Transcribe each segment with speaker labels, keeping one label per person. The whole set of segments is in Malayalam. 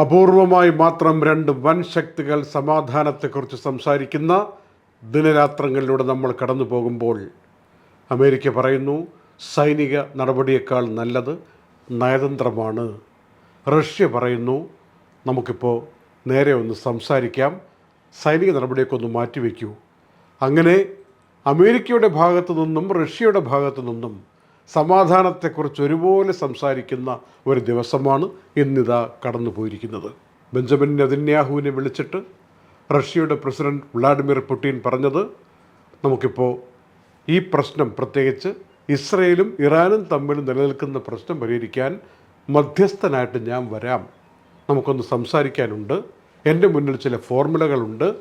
Speaker 1: അപൂർവമായി മാത്രം രണ്ട് വൻ ശക്തികൾ സമാധാനത്തെക്കുറിച്ച് സംസാരിക്കുന്ന ദിനരാത്രങ്ങളിലൂടെ നമ്മൾ കടന്നു പോകുമ്പോൾ അമേരിക്ക പറയുന്നു സൈനിക നടപടിയേക്കാൾ നല്ലത് നയതന്ത്രമാണ്. റഷ്യ പറയുന്നു നമുക്കിപ്പോൾ നേരെ ഒന്ന് സംസാരിക്കാം സൈനിക നടപടിയൊക്കെ ഒന്ന് മാറ്റിവെക്കൂ. അങ്ങനെ അമേരിക്കയുടെ ഭാഗത്തു നിന്നും റഷ്യയുടെ ഭാഗത്തു നിന്നും സമാധാനത്തെക്കുറിച്ച് ഒരുപോലെ സംസാരിക്കുന്ന ഒരു ദിവസമാണ് ഇന്നിതാ കടന്നു പോയിരിക്കുന്നത് ബെഞ്ചമിൻ നെതന്യാഹുവിനെ വിളിച്ചിട്ട് റഷ്യയുടെ പ്രസിഡന്റ് വ്ളാഡിമിർ പുടിൻ പറഞ്ഞത് നമുക്കിപ്പോൾ ഈ പ്രശ്നം പ്രത്യേകിച്ച് ഇസ്രയേലും ഇറാനും തമ്മിൽ നിലനിൽക്കുന്ന പ്രശ്നം പരിഹരിക്കാൻ മധ്യസ്ഥനായിട്ട് ഞാൻ വരാം. നമുക്കൊന്ന് സംസാരിക്കാനുണ്ട്. എന്റെ മുന്നിൽ ചില ഫോർമുലകളുണ്ട്.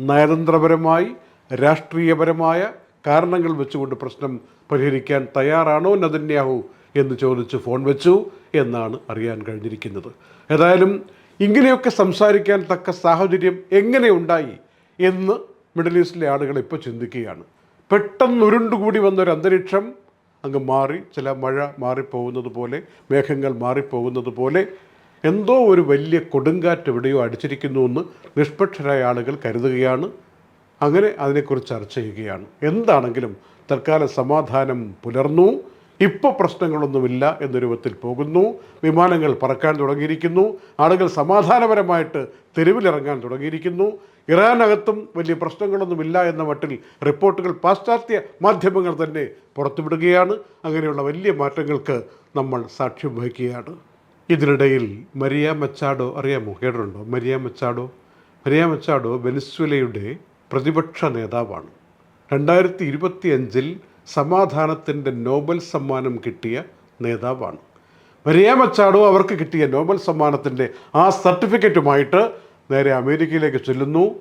Speaker 1: നയതന്ത്രപരമായി രാഷ്ട്രീയപരമായ കാരണങ്ങൾ വെച്ചുകൊണ്ട് പ്രശ്നം പരിഹരിക്കാൻ തയ്യാറാണോ നദന്യാഹു എന്ന് ചോദിച്ച് ഫോൺ വെച്ചു എന്നാണ് അറിയാൻ കഴിഞ്ഞിരിക്കുന്നത്. ഏതായാലും ഇങ്ങനെയൊക്കെ സംസാരിക്കാൻ തക്ക സാഹചര്യം എങ്ങനെ ഉണ്ടായി എന്ന് മിഡിൽ ഈസ്റ്റിലെ ആളുകൾ ഇപ്പോൾ ചിന്തിക്കുകയാണ്. പെട്ടെന്ന് ഉരുണ്ടുകൂടി വന്നൊരു അന്തരീക്ഷം അങ്ങ് മാറി ചില മഴ മാറിപ്പോകുന്നത് പോലെ മേഘങ്ങൾ മാറിപ്പോകുന്നത് പോലെ എന്തോ ഒരു വലിയ കൊടുങ്കാറ്റ് എവിടെയോ അടിച്ചിരിക്കുന്നുവെന്ന് നിഷ്പക്ഷരായ ആളുകൾ കരുതുകയാണ്. അങ്ങനെ അതിനെക്കുറിച്ച് ചർച്ച ചെയ്യുകയാണ്. എന്താണെങ്കിലും തൽക്കാലം സമാധാനം പുലർന്നു. ഇപ്പോൾ പ്രശ്നങ്ങളൊന്നുമില്ല എന്ന രൂപത്തിൽ പോകുന്നു. വിമാനങ്ങൾ പറക്കാൻ തുടങ്ങിയിരിക്കുന്നു. ആളുകൾ സമാധാനപരമായിട്ട് തെരുവിലിറങ്ങാൻ തുടങ്ങിയിരിക്കുന്നു. ഇറാനകത്തും വലിയ പ്രശ്നങ്ങളൊന്നുമില്ല എന്ന മട്ടിൽ റിപ്പോർട്ടുകൾ പാശ്ചാത്യ മാധ്യമങ്ങൾ തന്നെ പുറത്തുവിടുകയാണ്. അങ്ങനെയുള്ള വലിയ മാറ്റങ്ങൾക്ക് നമ്മൾ സാക്ഷ്യം വഹിക്കുകയാണ്. ഇതിനിടയിൽ മരിയ മച്ചാഡോ അറിയാമോ? കേട്ടിട്ടുണ്ടോ? Maria Machado? മരിയ മച്ചാഡോ വെനിസ്വലയുടെ പ്രതിപക്ഷ നേതാവാണ്. രണ്ടായിരത്തി ഇരുപത്തി അഞ്ചിൽ സമാധാനത്തിന്റെ നോബൽ സമ്മാനം കിട്ടിയ നേതാവാണ്. മരിയ മച്ചാടോ അവർക്ക് കിട്ടിയ നോബൽ സമ്മാനത്തിന്റെ ആ സർട്ടിഫിക്കറ്റുമായിട്ട് നേരെ അമേരിക്കയിലേക്ക് ചെല്ലുന്നു.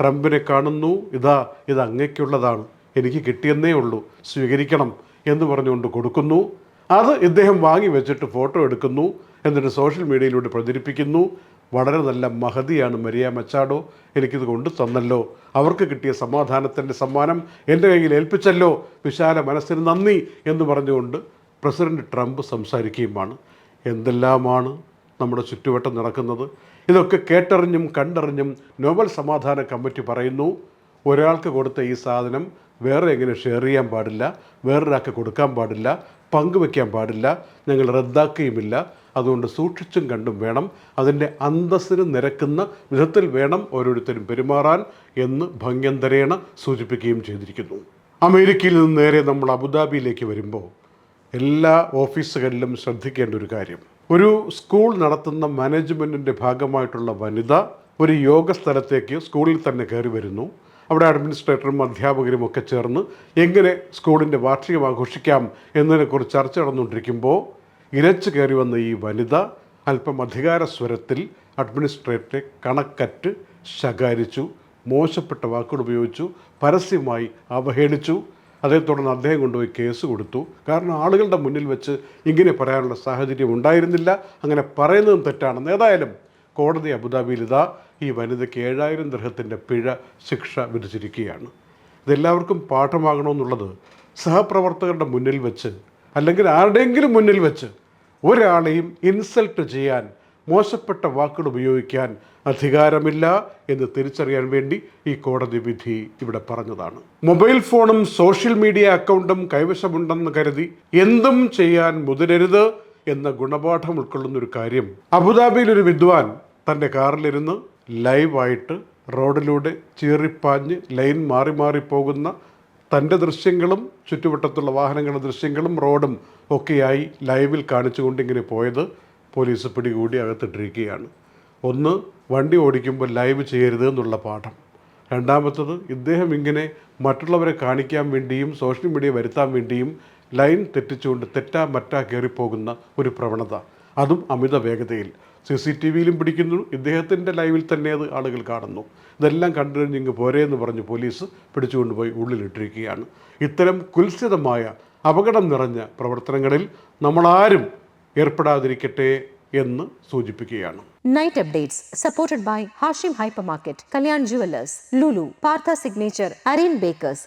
Speaker 1: ട്രംപിനെ കാണുന്നു. ഇതാ ഇത് അങ്ങേക്കുള്ളതാണ്. എനിക്ക് കിട്ടിയെന്നേ ഉള്ളൂ. സ്വീകരിക്കണം എന്ന് പറഞ്ഞുകൊണ്ട് കൊടുക്കുന്നു. അത് ഇദ്ദേഹം വാങ്ങി വെച്ചിട്ട് ഫോട്ടോ എടുക്കുന്നു. എന്നിട്ട് സോഷ്യൽ മീഡിയയിലൂടെ പ്രചരിപ്പിക്കുന്നു. വളരെ നല്ല മഹതിയാണ് മരിയ മച്ചാഡോ എനിക്കിത് കൊണ്ടു തന്നല്ലോ. അവർക്ക് കിട്ടിയ സമാധാനത്തിന്റെ സമ്മാനം എന്റെ കയ്യിൽ ഏൽപ്പിച്ചല്ലോ. വിശാല മനസ്സിന് നന്ദി എന്ന് പറഞ്ഞുകൊണ്ട് പ്രസിഡന്റ് ട്രംപ് സംസാരിക്കുകയുമാണ്. എന്തെല്ലാമാണ് നമ്മുടെ ചുറ്റുവട്ടം നടക്കുന്നത്? ഇതൊക്കെ കേട്ടറിഞ്ഞും കണ്ടറിഞ്ഞും നോബൽ സമാധാന കമ്മിറ്റി പറയുന്നു ഒരാൾക്ക് കൊടുത്ത ഈ സാധനം വേറെ എങ്ങനെ ഷെയർ ചെയ്യാൻ പാടില്ല? വേറൊരാൾക്ക് കൊടുക്കാൻ പാടില്ല പങ്കുവെക്കാൻ പാടില്ല ഞങ്ങൾ റദ്ദാക്കുകയുമില്ല. അതുകൊണ്ട് സൂക്ഷിച്ചും കണ്ടും വേണം അതിന്റെ അന്തസ്സിന് നിരക്കുന്ന വിധത്തിൽ വേണം ഓരോരുത്തരും പെരുമാറാൻ എന്ന് ഭംഗ്യന്തരേണ സൂചിപ്പിക്കുകയും ചെയ്തിരിക്കുന്നു. അമേരിക്കയിൽ നിന്ന് നേരെ നമ്മൾ അബുദാബിയിലേക്ക് വരുമ്പോൾ എല്ലാ ഓഫീസുകളിലും ശ്രദ്ധിക്കേണ്ട ഒരു കാര്യം. ഒരു സ്കൂൾ നടത്തുന്ന മാനേജ്മെന്റിന്റെ ഭാഗമായിട്ടുള്ള വനിത ഒരു യോഗ സ്ഥലത്തേക്ക് സ്കൂളിൽ തന്നെ കയറി വരുന്നു. അവിടെ അഡ്മിനിസ്ട്രേറ്ററും അധ്യാപകരും ഒക്കെ ചേർന്ന് എങ്ങനെ സ്കൂളിന്റെ വാർഷികം ആഘോഷിക്കാം എന്നതിനെക്കുറിച്ച് ചർച്ച നടന്നുകൊണ്ടിരിക്കുമ്പോൾ ഇരച്ചു കയറി വന്ന ഈ വനിത അല്പം അധികാര സ്വരത്തിൽ അഡ്മിനിസ്ട്രേറ്ററെ കണക്കറ്റ് ശകാരിച്ചു മോശപ്പെട്ട വാക്കുകൾ ഉപയോഗിച്ചു പരസ്യമായി അവഹേളിച്ചു. അതേ തുടർന്ന് അദ്ദേഹം കൊണ്ടുപോയി കേസ് കൊടുത്തു. കാരണം ആളുകളുടെ മുന്നിൽ വെച്ച് ഇങ്ങനെ പറയാനുള്ള സാഹചര്യം ഉണ്ടായിരുന്നില്ല. അങ്ങനെ പറയുന്നതും തെറ്റാണെന്ന് ഏതായാലും കോടതി അബുദാബിയിൽ ഇതാ ഈ വനിതയ്ക്ക് ഏഴായിരം ദൃഹത്തിന്റെ പിഴ ശിക്ഷ വിധിച്ചിരിക്കുകയാണ്. ഇതെല്ലാവർക്കും പാഠമാകണമെന്നുള്ളത് സഹപ്രവർത്തകരുടെ മുന്നിൽ വെച്ച് അല്ലെങ്കിൽ ആരുടെയെങ്കിലും മുന്നിൽ വെച്ച് ഒരാളെയും ഇൻസൾട്ട് ചെയ്യാൻ മോശപ്പെട്ട വാക്കുകൾ ഉപയോഗിക്കാൻ അധികാരമില്ല എന്ന് തിരിച്ചറിയാൻ വേണ്ടി ഈ കോടതി വിധി ഇവിടെ പറഞ്ഞതാണ്. മൊബൈൽ ഫോണും സോഷ്യൽ മീഡിയ അക്കൗണ്ടും കൈവശമുണ്ടെന്ന് കരുതി എന്തും ചെയ്യാൻ മുതിരരുത് എന്ന ഗുണപാഠം ഉൾക്കൊള്ളുന്ന ഒരു കാര്യം. അബുദാബിയിൽ ഒരു വിദ്വാൻ തന്റെ കാറിലിരുന്ന് ലൈവായിട്ട് റോഡിലൂടെ ചീറിപ്പാഞ്ഞ് ലൈൻ മാറി മാറി പോകുന്ന തന്റെ ദൃശ്യങ്ങളും ചുറ്റുവട്ടത്തുള്ള വാഹനങ്ങളുടെ ദൃശ്യങ്ങളും റോഡും ഒക്കെയായി ലൈവിൽ കാണിച്ചുകൊണ്ട് ഇങ്ങനെ പോയത് പോലീസ് പിടികൂടി അകത്തിട്ടിരിക്കുകയാണ്. ഒന്ന് വണ്ടി ഓടിക്കുമ്പോൾ ലൈവ് ചെയ്യരുത് എന്നുള്ള പാഠം. രണ്ടാമത്തത് ഇദ്ദേഹം ഇങ്ങനെ മറ്റുള്ളവരെ കാണിക്കാൻ വേണ്ടിയും സോഷ്യൽ മീഡിയ വരുത്താൻ വേണ്ടിയും ലൈൻ തെറ്റിച്ചുകൊണ്ട് തെറ്റാ മറ്റാ കയറിപ്പോകുന്ന ഒരു പ്രവണത. അതും അമിത വേഗതയിൽ. സി സി ടി വിയിലും പിടിക്കുന്നു. ഇദ്ദേഹത്തിന്റെ ലൈവിൽ തന്നെ അത് ആളുകൾ കാണുന്നു. ഇതെല്ലാം കണ്ടു കഴിഞ്ഞ് ഇങ്ങ് പോരെ എന്ന് പറഞ്ഞ് പോലീസ് പിടിച്ചുകൊണ്ടുപോയി ഉള്ളിലിട്ടിരിക്കുകയാണ്. ഇത്തരം കുൽസിതമായ അപകടം നിറഞ്ഞ പ്രവർത്തനങ്ങളിൽ നമ്മളാരും ഏർപ്പെടാതിരിക്കട്ടെ എന്ന് സൂചിപ്പിക്കുകയാണ്.
Speaker 2: Night updates supported by Hashim hyper market Kalyan jewellers Lulu Partha signature Areen bakers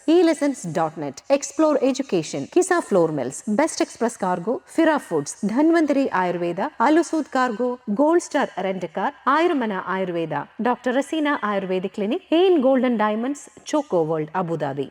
Speaker 2: dot net explore education Kisa flour mills best express cargo Fira foods Dhanvantari Ayurveda അലുസൂദ് cargo gold star rent a car Ayurmana Ayurveda doctor Raseena Ayurveda clinic ഹെയിൻ golden diamonds choco world Abu Dhabi